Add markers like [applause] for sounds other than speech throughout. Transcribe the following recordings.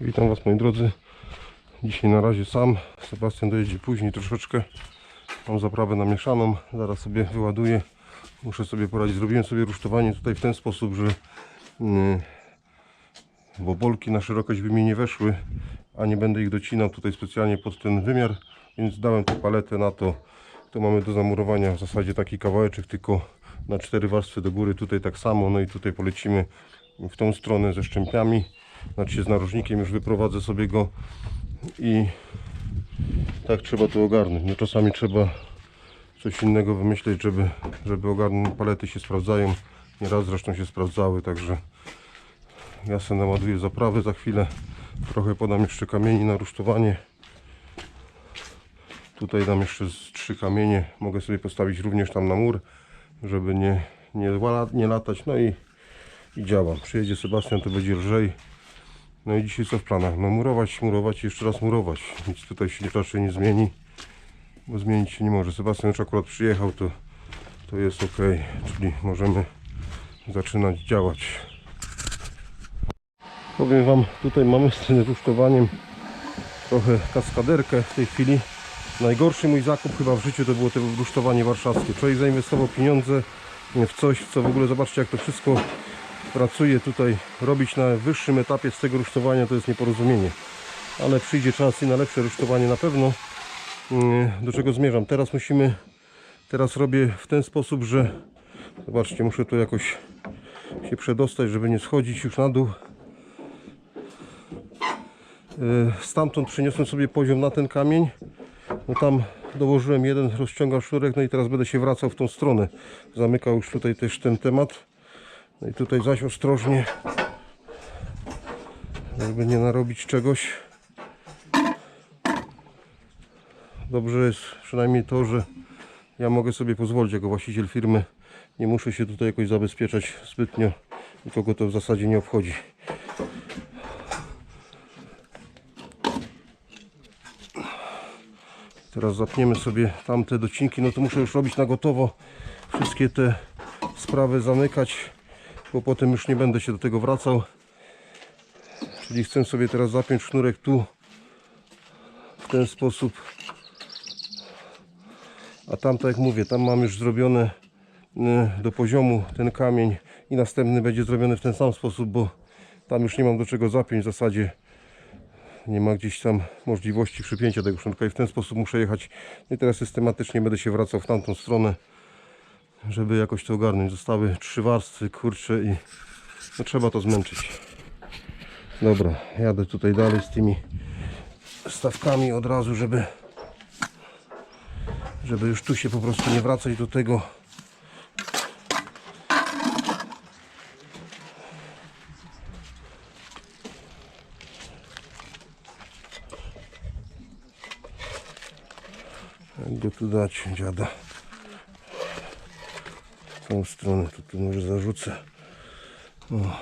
Witam Was moi drodzy. Dzisiaj na razie sam. Sebastian dojedzie później troszeczkę. Mam zaprawę namieszaną. Zaraz sobie wyładuję. Muszę sobie poradzić. Zrobiłem sobie rusztowanie tutaj w ten sposób, że yy, bobolki na szerokość by mi nie weszły, a nie będę ich docinał tutaj specjalnie pod ten wymiar, więc dałem tu paletę na to. Tu mamy do zamurowania w zasadzie taki kawałeczek, tylko na cztery warstwy do góry, tutaj tak samo, no i tutaj polecimy w tą stronę ze szczępiami, znaczy się z narożnikiem, już wyprowadzę sobie go i tak trzeba to ogarnąć. No czasami trzeba coś innego wymyśleć, żeby, żeby ogarnąć. Palety się sprawdzają, nieraz zresztą się sprawdzały, także ja sobie naładuję zaprawy za chwilę. Trochę podam jeszcze kamieni na rusztowanie. Tutaj dam jeszcze trzy kamienie. Mogę sobie postawić również tam na mur, żeby nie, nie, nie latać. No i, i działam. Przyjedzie Sebastian, to będzie lżej. No i dzisiaj co w planach? No murować, murować i jeszcze raz murować. Nic tutaj się raczej nie zmieni, bo zmienić się nie może. Sebastian już akurat przyjechał, to, to jest ok, czyli możemy zaczynać działać. Powiem Wam, tutaj mamy z tym rusztowaniem trochę kaskaderkę w tej chwili. Najgorszy mój zakup chyba w życiu to było to rusztowanie warszawskie. Człowiek zainwestował pieniądze w coś, co w ogóle zobaczcie jak to wszystko pracuje tutaj. Robić na wyższym etapie z tego rusztowania to jest nieporozumienie. Ale przyjdzie czas i na lepsze rusztowanie na pewno. Mm, Do czego zmierzam? Teraz musimy, teraz robię w ten sposób, że zobaczcie, muszę tu jakoś się przedostać, żeby nie schodzić już na dół. Yy, Stamtąd przeniosłem sobie poziom na ten kamień. No tam dołożyłem jeden, rozciągam sznurek, no i teraz będę się wracał w tą stronę. Zamykał już tutaj też ten temat. No i tutaj zaś ostrożnie, żeby nie narobić czegoś. Dobrze jest przynajmniej to, że ja mogę sobie pozwolić jako właściciel firmy. Nie muszę się tutaj jakoś zabezpieczać zbytnio. Nikogo to w zasadzie nie obchodzi. Teraz zapniemy sobie tamte docinki. No to muszę już robić na gotowo. Wszystkie te sprawy zamykać, bo potem już nie będę się do tego wracał. Czyli chcę sobie teraz zapiąć sznurek tu w ten sposób. A tam, tak jak mówię, tam mam już zrobione y, do poziomu ten kamień i następny będzie zrobiony w ten sam sposób, bo tam już nie mam do czego zapiąć w zasadzie nie ma gdzieś tam możliwości przypięcia tego sznurka i w ten sposób muszę jechać. I teraz systematycznie będę się wracał w tamtą stronę, żeby jakoś to ogarnąć. Zostały trzy warstwy, kurcze i no, trzeba to zmęczyć. Dobra, jadę tutaj dalej z tymi stawkami od razu, żeby żeby już tu się po prostu nie wracać do tego. Jak tu dać, dziada? Tą stronę, to tu może zarzucę. O.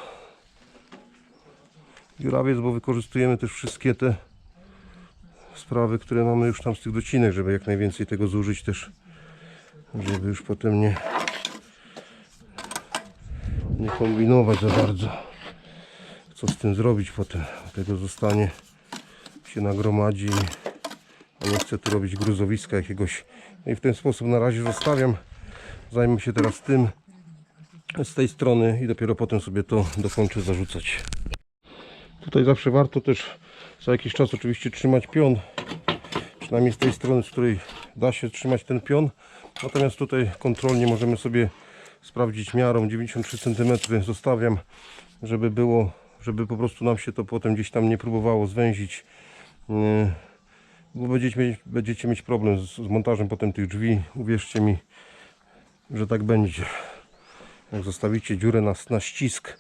Dziurawiec, bo wykorzystujemy też wszystkie te sprawy, które mamy już tam z tych docinek, żeby jak najwięcej tego zużyć też, żeby już potem nie nie kombinować za bardzo co z tym zrobić potem tego zostanie się nagromadzi a nie chcę tu robić gruzowiska jakiegoś no i w ten sposób na razie zostawiam zajmę się teraz tym. Z tej strony i dopiero potem sobie to dokończę zarzucać. Tutaj zawsze warto też za jakiś czas oczywiście trzymać pion. Przynajmniej z tej strony, z której da się trzymać ten pion. Natomiast tutaj kontrolnie możemy sobie sprawdzić miarą. 93 cm zostawiam żeby było żeby po prostu nam się to potem gdzieś tam nie próbowało zwęzić. Yy, bo będziecie mieć, będziecie mieć problem z, z montażem potem tych drzwi uwierzcie mi że tak będzie jak zostawicie dziurę na, na ścisk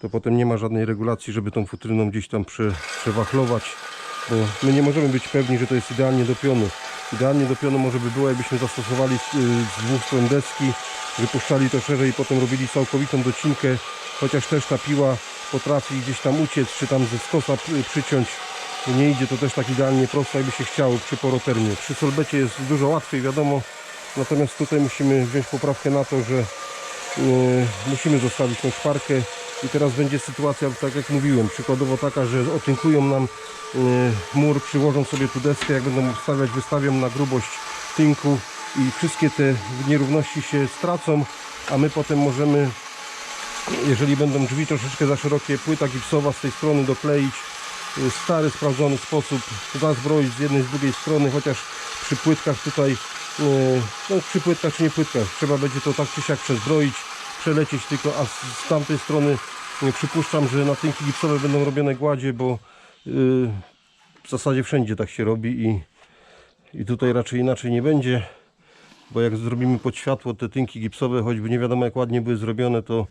to potem nie ma żadnej regulacji, żeby tą futryną gdzieś tam prze, przewachlować bo my nie możemy być pewni, że to jest idealnie do pionu idealnie do pionu może by było, jakbyśmy zastosowali y, z dwóch stron deski wypuszczali to szerzej i potem robili całkowitą docinkę chociaż też ta piła potrafi gdzieś tam uciec, czy tam ze skosa przy- przyciąć nie idzie to też tak idealnie prosto, jakby się chciało przy porotermie. Przy solbecie jest dużo łatwiej, wiadomo. Natomiast tutaj musimy wziąć poprawkę na to, że yy, musimy zostawić tą szparkę. I teraz będzie sytuacja, tak jak mówiłem, przykładowo taka, że otynkują nam y, mur, przyłożą sobie tu deskę, jak będą ustawiać, wystawią na grubość tynku i wszystkie te nierówności się stracą, a my potem możemy jeżeli będą drzwi troszeczkę za szerokie, płyta gipsowa z tej strony dokleić y, stary, sprawdzony sposób, zazbroić z jednej, z drugiej strony, chociaż przy płytkach tutaj, no przy płytkach czy nie płytkach, trzeba będzie to tak czy siak przezbroić, przelecieć tylko, a z, tamtej strony y, przypuszczam, że na tynki gipsowe będą robione gładzie, bo y, w zasadzie wszędzie tak się robi i, i tutaj raczej inaczej nie będzie bo jak zrobimy pod światło te tynki gipsowe, choćby nie wiadomo jak ładnie były zrobione, to,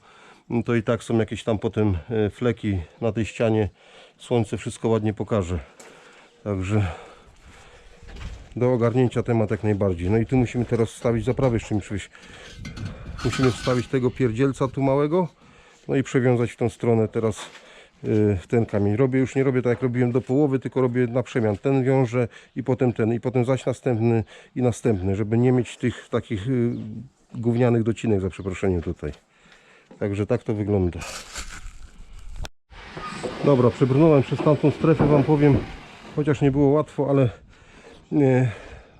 to i tak są jakieś tam potem e, fleki na tej ścianie. Słońce wszystko ładnie pokaże. Także do ogarnięcia temat jak najbardziej. No i tu musimy teraz wstawić jeszcze mi przywieźć. Musimy wstawić tego pierdzielca tu małego, no i przewiązać w tą stronę teraz y, ten kamień. Robię już nie robię tak jak robiłem do połowy, tylko robię na przemian. Ten wiążę i potem ten i potem zaś następny i następny, żeby nie mieć tych takich y, gównianych docinek za przeproszeniem tutaj. Także tak to wygląda. Dobra, przebrnąłem przez tamtą strefę, Wam powiem, chociaż nie było łatwo, ale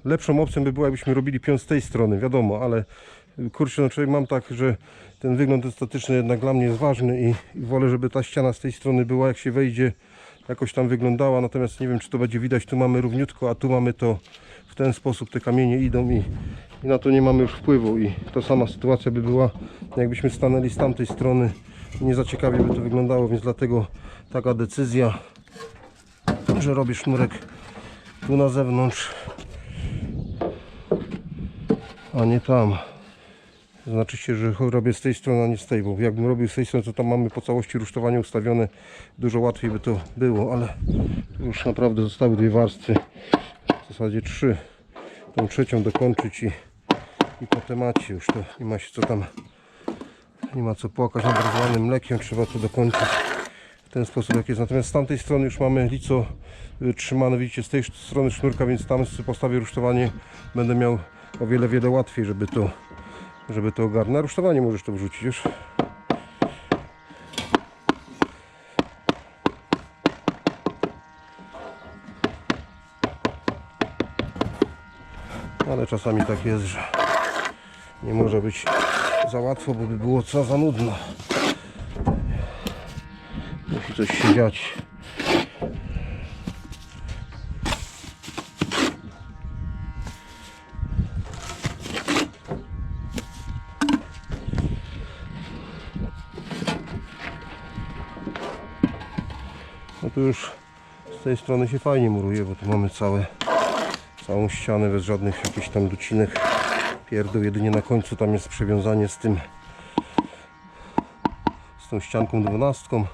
lepszą opcją by było, jakbyśmy robili pion z tej strony, wiadomo, ale kurczę, no mam tak, że ten wygląd estetyczny jednak dla mnie jest ważny i, i wolę, żeby ta ściana z tej strony była, jak się wejdzie, jakoś tam wyglądała, natomiast nie wiem, czy to będzie widać, tu mamy równiutko, a tu mamy to w ten sposób, te kamienie idą i, i na to nie mamy już wpływu i to sama sytuacja by była, jakbyśmy stanęli z tamtej strony, nie za ciekawie by to wyglądało, więc dlatego taka decyzja, że robię sznurek tu na zewnątrz, a nie tam. Znaczy się, że robię z tej strony, a nie z tej, bo jakbym robił z tej strony, to tam mamy po całości rusztowanie ustawione. Dużo łatwiej by to było, ale tu już naprawdę zostały dwie warstwy. W zasadzie trzy. Tą trzecią dokończyć i, i po temacie już to nie ma się co tam, nie ma co płakać nad rozlanym mlekiem, trzeba to dokończyć ten sposób jak jest. Natomiast z tamtej strony już mamy lico y, trzymane, widzicie, z tej strony sznurka, więc tam postawię rusztowanie, będę miał o wiele, wiele łatwiej, żeby to żeby to ogarnąć. Rusztowanie możesz to wrzucić już. Ale czasami tak jest, że nie może być za łatwo, bo by było co za nudno. Musi coś się dziać. No tu już z tej strony się fajnie muruje, bo tu mamy całe, całą ścianę bez żadnych jakichś tam docinek pierdół. Jedynie na końcu tam jest przewiązanie z tym z tą ścianką dwunastką,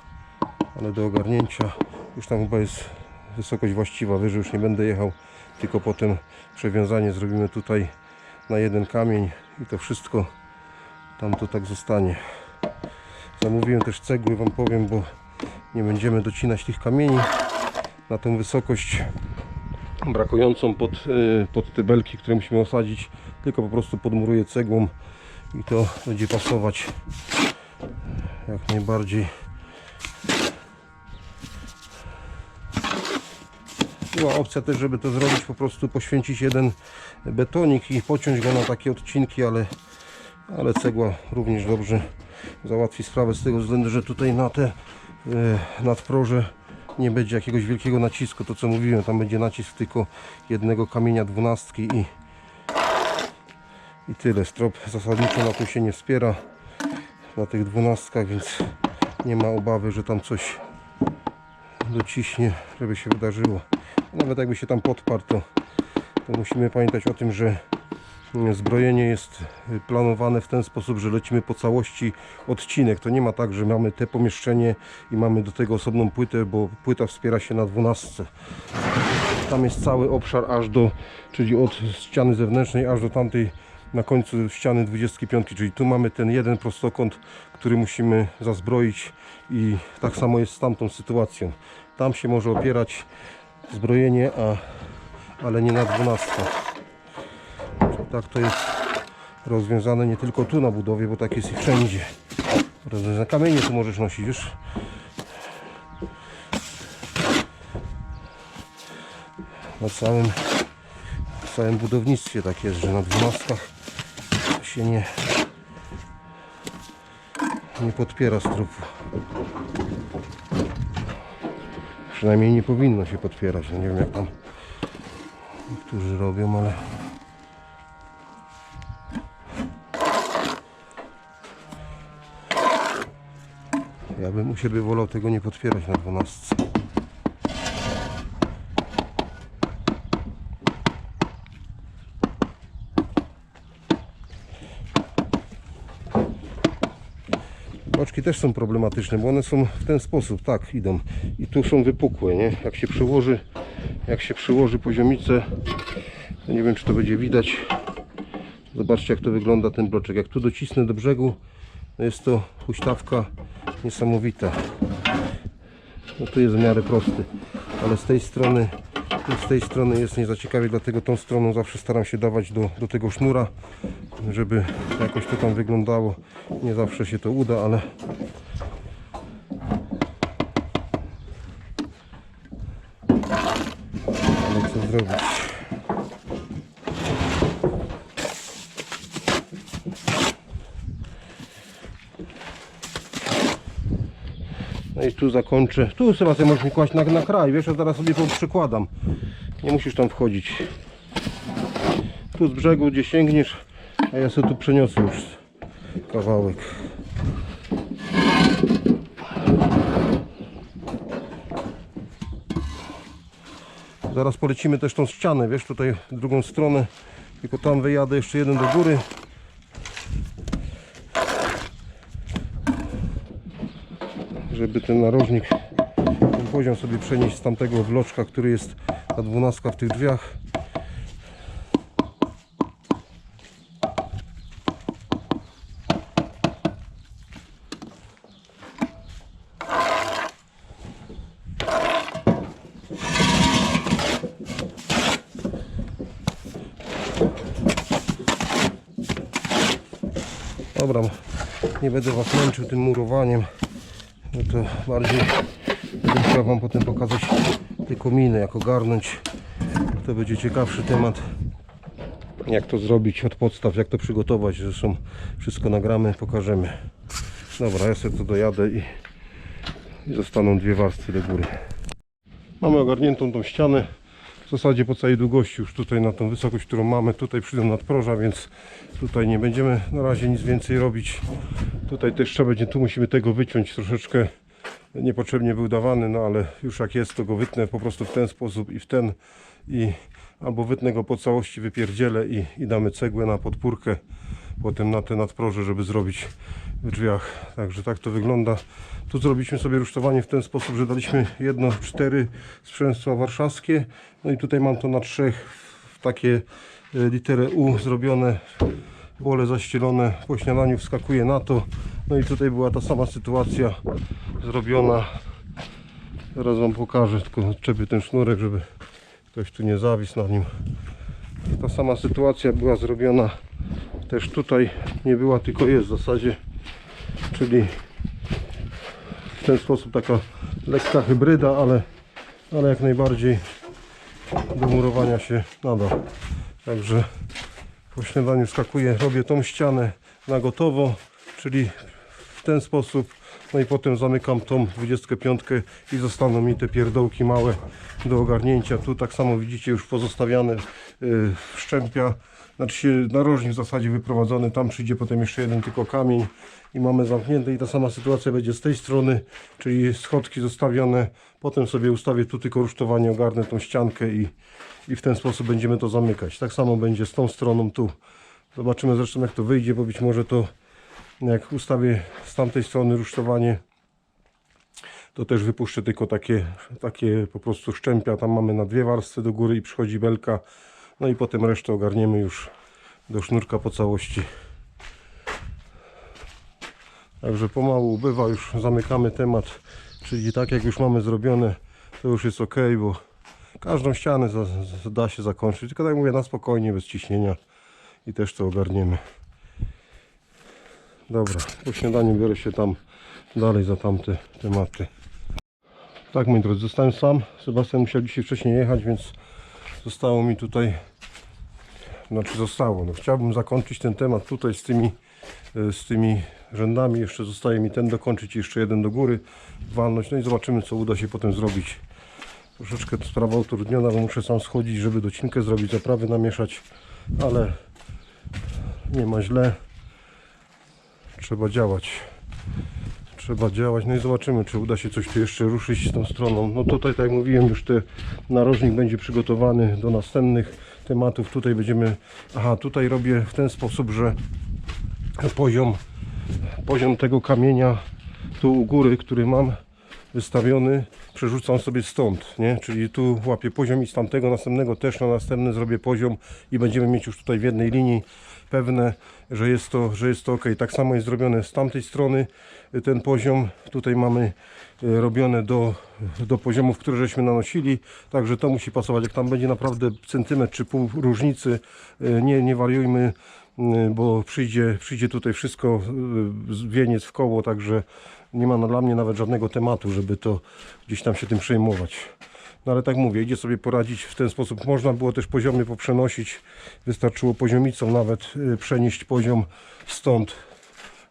ale do ogarnięcia już tam chyba jest wysokość właściwa, wyżej już nie będę jechał, tylko potem przewiązanie zrobimy tutaj na jeden kamień i to wszystko tam to tak zostanie. Zamówiłem też cegły, Wam powiem, bo nie będziemy docinać tych kamieni na tą wysokość brakującą pod, y, pod te belki, które musimy osadzić, tylko po prostu podmuruję cegłą i to będzie pasować jak najbardziej. Była opcja też, żeby to zrobić, po prostu poświęcić jeden betonik i pociąć go na takie odcinki, ale, ale cegła również dobrze załatwi sprawę z tego względu, że tutaj na te e, nadproże nie będzie jakiegoś wielkiego nacisku, to co mówiłem, tam będzie nacisk tylko jednego kamienia dwunastki i, i tyle. Strop zasadniczo na tym się nie wspiera na tych dwunastkach, więc nie ma obawy, że tam coś dociśnie, żeby się wydarzyło. Nawet jakby się tam podparł, to, to musimy pamiętać o tym, że zbrojenie jest planowane w ten sposób, że lecimy po całości odcinek. To nie ma tak, że mamy te pomieszczenie i mamy do tego osobną płytę, bo płyta wspiera się na dwunastce. Tam jest cały obszar aż do, czyli od ściany zewnętrznej aż do tamtej na końcu ściany 25, czyli tu mamy ten jeden prostokąt, który musimy zazbroić i tak samo jest z tamtą sytuacją. Tam się może opierać zbrojenie, a, ale nie na 12. Tak to jest rozwiązane nie tylko tu na budowie, bo tak jest i wszędzie. Na kamienie tu możesz nosić, wiesz? Na całym, całym budownictwie tak jest, że na dwunastkach się nie nie podpiera strupu przynajmniej nie powinno się potwierać. No nie wiem jak tam niektórzy robią, ale ja bym u siebie wolał tego nie potwierać na 12. Też są problematyczne, bo one są w ten sposób, tak, idą. I tu są wypukłe, nie? Jak się przyłoży, jak się przyłoży poziomicę, to nie wiem, czy to będzie widać. Zobaczcie, jak to wygląda ten bloczek. Jak tu docisnę do brzegu, to jest to huśtawka niesamowita. No tu jest w miarę prosty, ale z tej strony z tej strony jest niezaciekawie, dlatego tą stroną zawsze staram się dawać do, do tego sznura, żeby jakoś to tam wyglądało. Nie zawsze się to uda, ale tu zakończę. Tu Sebastian możesz mi kłaść na, na kraj, wiesz, a zaraz sobie przykładam. Nie musisz tam wchodzić. Tu z brzegu gdzie sięgniesz, a ja sobie tu przeniosę już kawałek. Zaraz polecimy też tą ścianę, wiesz, tutaj drugą stronę. Tylko tam wyjadę jeszcze jeden do góry. Żeby ten narożnik, ten poziom sobie przenieść z tamtego wloczka, który jest ta dwunastka w tych drzwiach. Dobra, nie będę Was męczył tym murowaniem no to bardziej będę chciał Wam potem pokazać te kominy, jak ogarnąć. To będzie ciekawszy temat. Jak to zrobić od podstaw, jak to przygotować. Zresztą wszystko nagramy, pokażemy. Dobra, ja sobie to dojadę i, i zostaną dwie warstwy do góry. Mamy ogarniętą tą ścianę. W zasadzie po całej długości już tutaj na tą wysokość, którą mamy, tutaj przyjdą nadproża, więc tutaj nie będziemy na razie nic więcej robić. Tutaj też trzeba będzie, tu musimy tego wyciąć troszeczkę niepotrzebnie był dawany, no ale już jak jest, to go wytnę po prostu w ten sposób i w ten i albo wytnę go po całości, wypierdzielę i, i damy cegłę na podpórkę potem na te nadproże, żeby zrobić w drzwiach. Także tak to wygląda. Tu zrobiliśmy sobie rusztowanie w ten sposób, że daliśmy jedno, cztery sprzęstwa warszawskie. No i tutaj mam to na trzech w takie e, literę U zrobione pole zaścielone po śniadaniu wskakuje na to. No i tutaj była ta sama sytuacja zrobiona. Zaraz wam pokażę tylko odczepię ten sznurek żeby ktoś tu nie zawisł na nim. Ta sama sytuacja była zrobiona też tutaj. Nie była tylko jest w zasadzie. Czyli w ten sposób taka lekka hybryda ale, ale jak najbardziej do murowania się nada. Także po śniadaniu skakuję, robię tą ścianę na gotowo, czyli w ten sposób. No i potem zamykam tą 25 i zostaną mi te pierdołki małe do ogarnięcia. Tu tak samo widzicie już pozostawiane yy, szczępia. Znaczy się narożnik w zasadzie wyprowadzony, tam przyjdzie potem jeszcze jeden tylko kamień i mamy zamknięte i ta sama sytuacja będzie z tej strony, czyli schodki zostawione, potem sobie ustawię tu tylko rusztowanie, ogarnę tą ściankę i, i w ten sposób będziemy to zamykać. Tak samo będzie z tą stroną tu. Zobaczymy zresztą jak to wyjdzie, bo być może to jak ustawię z tamtej strony rusztowanie, to też wypuszczę tylko takie, takie po prostu szczępia. Tam mamy na dwie warstwy do góry i przychodzi belka. No i potem resztę ogarniemy już do sznurka po całości. Także pomału ubywa, już zamykamy temat. Czyli tak jak już mamy zrobione, to już jest ok, bo każdą ścianę za, za, da się zakończyć. Tylko tak mówię, na spokojnie, bez ciśnienia i też to ogarniemy. Dobra, po śniadaniu biorę się tam dalej za tamte tematy. Tak moi drodzy, zostałem sam. Sebastian musiał dzisiaj wcześniej jechać, więc zostało mi tutaj, znaczy zostało. No, chciałbym zakończyć ten temat tutaj z tymi, e, z tymi rzędami. Jeszcze zostaje mi ten dokończyć, jeszcze jeden do góry walnąć. No i zobaczymy co uda się potem zrobić. Troszeczkę to sprawa utrudniona, bo muszę sam schodzić, żeby docinkę zrobić, zaprawy namieszać, ale nie ma źle. Trzeba działać. Trzeba działać, no i zobaczymy, czy uda się coś tu jeszcze ruszyć z tą stroną. No tutaj, tak jak mówiłem, już ten narożnik będzie przygotowany do następnych tematów. Tutaj będziemy, aha, tutaj robię w ten sposób, że poziom, poziom tego kamienia tu u góry, który mam wystawiony, przerzucam sobie stąd, nie? Czyli tu łapię poziom i z tamtego następnego też na następny zrobię poziom i będziemy mieć już tutaj w jednej linii pewne, że jest to, że jest to ok. Tak samo jest zrobione z tamtej strony ten poziom. Tutaj mamy y, robione do, do poziomów, które żeśmy nanosili, także to musi pasować. Jak tam będzie naprawdę centymetr czy pół różnicy, y, nie, nie wariujmy, y, bo przyjdzie, przyjdzie tutaj wszystko wieniec w koło, także nie ma dla mnie nawet żadnego tematu, żeby to gdzieś tam się tym przejmować. No ale tak mówię, idzie sobie poradzić w ten sposób. Można było też poziomy poprzenosić. Wystarczyło poziomicą nawet y, przenieść poziom stąd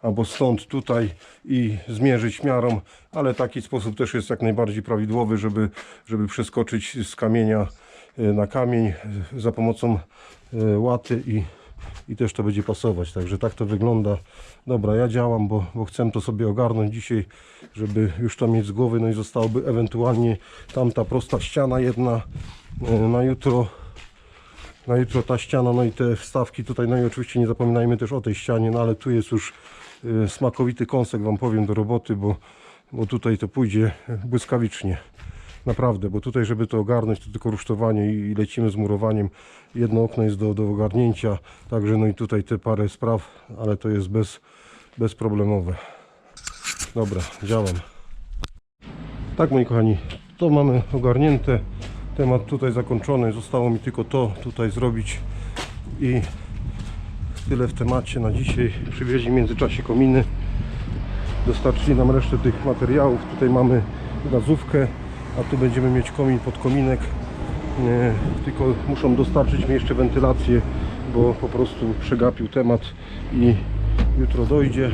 albo stąd tutaj i zmierzyć miarą, ale taki sposób też jest jak najbardziej prawidłowy, żeby, żeby przeskoczyć z kamienia y, na kamień y, za pomocą łaty i, i też to będzie pasować. Także tak to wygląda. Dobra, ja działam, bo, bo chcę to sobie ogarnąć dzisiaj, żeby już to mieć z głowy, no i zostałoby ewentualnie tamta prosta ściana jedna y, na jutro na jutro ta ściana, no i te wstawki tutaj, no i oczywiście nie zapominajmy też o tej ścianie, no ale tu jest już y, smakowity kąsek, Wam powiem, do roboty, bo, bo tutaj to pójdzie błyskawicznie. Naprawdę, bo tutaj, żeby to ogarnąć, to tylko rusztowanie i, lecimy z murowaniem. Jedno okno jest do, do ogarnięcia, także no i tutaj te parę spraw, ale to jest bez, bezproblemowe. Dobra, działam. Tak, moi kochani, to mamy ogarnięte. Temat tutaj zakończony. Zostało mi tylko to tutaj zrobić i tyle w temacie na dzisiaj. Przywieźli w międzyczasie kominy. Dostarczyli nam resztę tych materiałów. Tutaj mamy gazówkę, a tu będziemy mieć komin pod kominek. Tylko muszą dostarczyć mi jeszcze wentylację, bo po prostu przegapił temat i jutro dojdzie.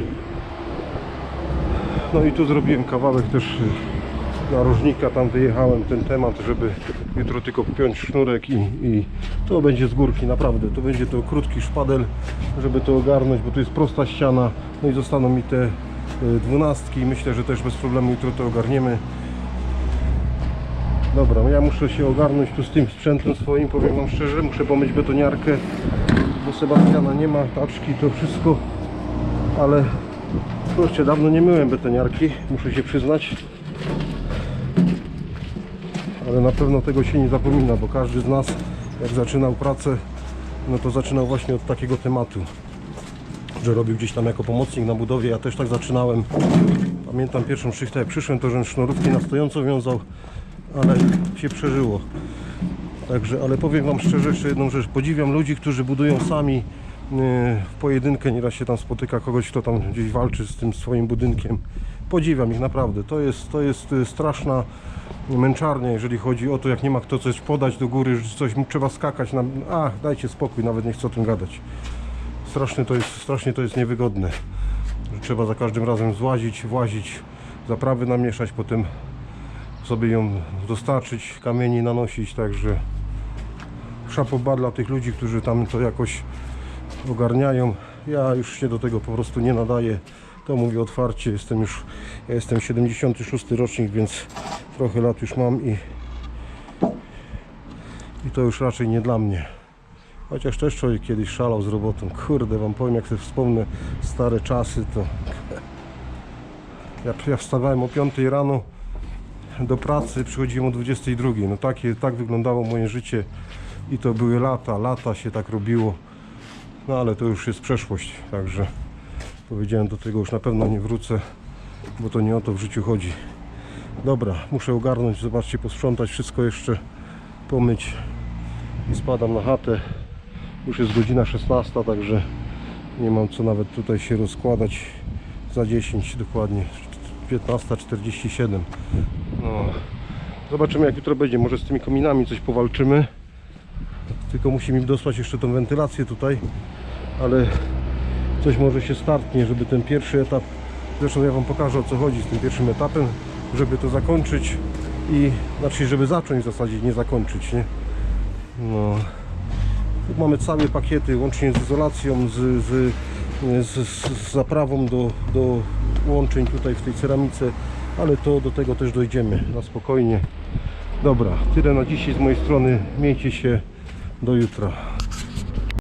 No i tu zrobiłem kawałek też narożnika, tam wyjechałem ten temat, żeby jutro tylko piąć sznurek i, i to będzie z górki, naprawdę. To będzie to krótki szpadel, żeby to ogarnąć, bo tu jest prosta ściana. No i zostaną mi te y, dwunastki. Myślę, że też bez problemu jutro to ogarniemy. Dobra, ja muszę się ogarnąć tu z tym sprzętem swoim, powiem Wam szczerze, muszę pomyć betoniarkę, bo Sebastiana nie ma, taczki, to wszystko, ale kurczę, dawno nie myłem betoniarki, muszę się przyznać, ale na pewno tego się nie zapomina, bo każdy z nas, jak zaczynał pracę, no to zaczynał właśnie od takiego tematu, że robił gdzieś tam jako pomocnik na budowie, ja też tak zaczynałem, pamiętam pierwszą szychtę, jak przyszłem, to że sznurówki na stojąco wiązał, ale się przeżyło. Także, ale powiem Wam szczerze jeszcze jedną rzecz. Podziwiam ludzi, którzy budują sami yy, w pojedynkę. Nieraz się tam spotyka kogoś, kto tam gdzieś walczy z tym swoim budynkiem. Podziwiam ich naprawdę. To jest, to jest yy, straszna męczarnia, jeżeli chodzi o to, jak nie ma kto coś podać do góry, że coś trzeba skakać. Na... Dajcie spokój, nawet nie chcę o tym gadać. Strasznie to jest, strasznie to jest niewygodne. Że trzeba za każdym razem złazić, włazić, zaprawy namieszać, potem sobie ją dostarczyć, kamieni nanosić, także szapoba dla tych ludzi, którzy tam to jakoś ogarniają. Ja już się do tego po prostu nie nadaję. To mówię otwarcie, jestem już, ja jestem 76 rocznik, więc trochę lat już mam i, i to już raczej nie dla mnie. Chociaż też człowiek kiedyś szalał z robotą. Kurde, wam powiem, jak sobie wspomnę stare czasy, to [laughs] ja, ja wstawałem o 5 rano, do pracy przychodziłem o 22. No takie, tak wyglądało moje życie i to były lata, lata się tak robiło. No ale to już jest przeszłość, także powiedziałem do tego już na pewno nie wrócę, bo to nie o to w życiu chodzi. Dobra, muszę ogarnąć, zobaczcie, posprzątać wszystko jeszcze, pomyć i spadam na chatę. Już jest godzina 16, także nie mam co nawet tutaj się rozkładać. za 10 dokładnie 15.47 no. zobaczymy jak jutro będzie. Może z tymi kominami coś powalczymy. Tylko musi mi dosłać jeszcze tą wentylację tutaj. Ale coś może się startnie żeby ten pierwszy etap zresztą ja wam pokażę o co chodzi z tym pierwszym etapem żeby to zakończyć i znaczy żeby zacząć w zasadzie nie zakończyć nie? No. Tu mamy całe pakiety łącznie z izolacją z, z, z, z zaprawą do, do łączeń tutaj w tej ceramice ale to do tego też dojdziemy. Na spokojnie. Dobra tyle na dzisiaj z mojej strony. Miejcie się. Do jutra